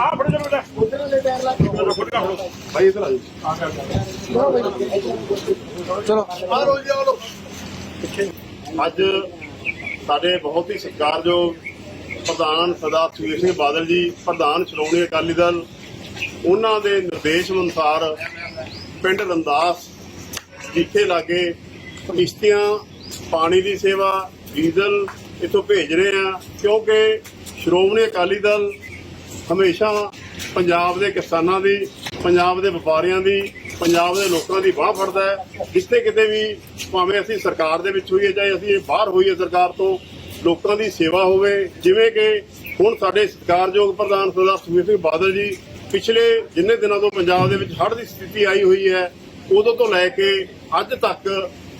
ਆ ਫੜ ਜਾ ਬੇਟਾ ਭਾਈ ਇਧਰ ਆ ਜਾਓ। ਚਲੋ। ਅੱਜ ਸਾਡੇ ਬਹੁਤ ਹੀ ਸਤਿਕਾਰਯੋਗ ਪ੍ਰਧਾਨ ਸਰਦਾਰ ਸੁਖਬੀਰ ਸਿੰਘ ਬਾਦਲ ਜੀ ਪ੍ਰਧਾਨ ਸ਼੍ਰੋਮਣੀ ਅਕਾਲੀ ਦਲ ਉਹਨਾਂ ਦੇ ਨਿਰਦੇਸ਼ ਅਨੁਸਾਰ ਪਿੰਡ ਰੰਦਾਸ ਜਿੱਥੇ ਲਾਗੇ ਕਿਸ਼ਤੀਆਂ ਪਾਣੀ ਦੀ ਸੇਵਾ ਡੀਜ਼ਲ ਇੱਥੋਂ ਭੇਜ ਰਹੇ ਆ ਕਿਉਂਕਿ ਸ਼੍ਰੋਮਣੀ ਅਕਾਲੀ ਦਲ ਹਮੇਸ਼ਾ ਪੰਜਾਬ ਦੇ ਕਿਸਾਨਾਂ ਦੀ ਪੰਜਾਬ ਦੇ ਵਪਾਰੀਆਂ ਦੀ, ਪੰਜਾਬ ਦੇ ਲੋਕਾਂ ਦੀ ਬਾਹ ਫੜਦਾ ਹੈ। ਜਿੱਥੇ ਕਿਤੇ ਵੀ ਭਾਵੇਂ ਅਸੀਂ ਸਰਕਾਰ ਦੇ ਵਿੱਚ ਹੋਈਏ ਚਾਹੇ ਅਸੀਂ ਬਾਹਰ ਹੋਈਏ ਸਰਕਾਰ ਤੋਂ, ਲੋਕਾਂ ਦੀ ਸੇਵਾ ਹੋਵੇ। ਜਿਵੇਂ ਕਿ ਹੁਣ ਸਾਡੇ ਸਤਿਕਾਰਯੋਗ ਪ੍ਰਧਾਨ ਸਰਦਾਰ ਸੁਖਬੀਰ ਸਿੰਘ ਬਾਦਲ ਜੀ ਪਿਛਲੇ ਜਿੰਨੇ ਦਿਨਾਂ ਤੋਂ ਪੰਜਾਬ ਦੇ ਵਿੱਚ ਹੜ੍ਹ ਦੀ ਸਥਿਤੀ ਆਈ ਹੋਈ ਹੈ, ਉਦੋਂ ਤੋਂ ਲੈ ਕੇ ਅੱਜ ਤੱਕ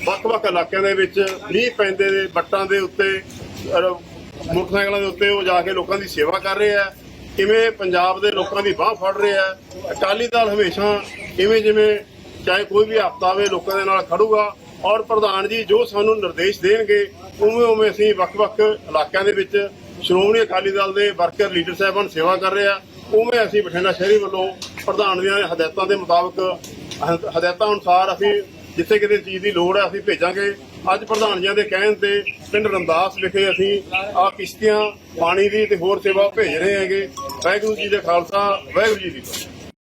ਵੱਖ-ਵੱਖ ਇਲਾਕਿਆਂ ਦੇ ਵਿੱਚ ਮੀਂਹ ਪੈਂਦੇ ਦੇ ਬੱਟਾਂ ਦੇ ਉੱਤੇ ਮੋਟਰਸਾਈਕਲਾਂ ਦੇ ਉੱਤੇ ਉਹ ਜਾ ਕੇ ਲੋਕਾਂ ਦੀ ਸੇਵਾ ਕਰ ਰਹੇ ਆ ਕਿਵੇਂ ਪੰਜਾਬ ਦੇ ਲੋਕਾਂ ਦੀ ਬਾਹ ਫੜ ਰਿਹਾ ਆ? ਅਕਾਲੀ ਦਲ ਹਮੇਸ਼ਾ ਇਵੇਂ ਜਿਵੇਂ ਚਾਹੇ ਕੋਈ ਵੀ ਹਫਤਾ ਆਵੇ ਲੋਕਾਂ ਦੇ ਨਾਲ ਖੜੂਗਾ ਔਰ ਪ੍ਰਧਾਨ ਜੀ ਜੋ ਸਾਨੂੰ ਨਿਰਦੇਸ਼ ਦੇਣਗੇ, ਉਵੇਂ ਉਵੇਂ ਅਸੀਂ ਵੱਖ-ਵੱਖ ਇਲਾਕਿਆਂ ਦੇ ਵਿੱਚ ਸ਼੍ਰੋਮਣੀ ਅਕਾਲੀ ਦਲ ਦੇ ਵਰਕਰ ਲੀਡਰ ਸਾਹਿਬਾਨ ਸੇਵਾ ਕਰ ਰਹੇ ਆ। ਉਵੇਂ ਅਸੀਂ ਬਠਿੰਡਾ ਸ਼ਹਿਰੀ ਵੱਲੋਂ ਪ੍ਰਧਾਨ ਦੀਆਂ ਹਦਾਇਤਾਂ ਦੇ ਮੁਤਾਬਕ ਹਦਾਇਤਾਂ ਅਨੁਸਾਰ ਅਸੀਂ ਜਿੱਥੇ ਕਿਤੇ ਚੀਜ਼ ਦੀ ਲੋੜ ਹੈ ਅਸੀਂ ਭੇਜਾਂਗੇ। ਅੱਜ ਪ੍ਰਧਾਨ ਜੀ ਦੇ ਕਹਿਣ ਤੇ ਪਿੰਡ ਰੰਦਾਸ ਵਿਖੇ ਅਸੀਂ ਆ ਕਿਸ਼ਤੀਆਂ, ਪਾਣੀ ਦੀ ਤੇ ਹੋਰ ਸੇਵਾ ਭੇਜ ਰਹੇ ਹੈਗੇ। ਵਾਹਿਗੁਰੂ ਜੀ ਦੇ ਖਾਲਸਾ, ਵਾਹਿਗੁਰੂ ਜੀ ਦੀ ਫਤਿਹ।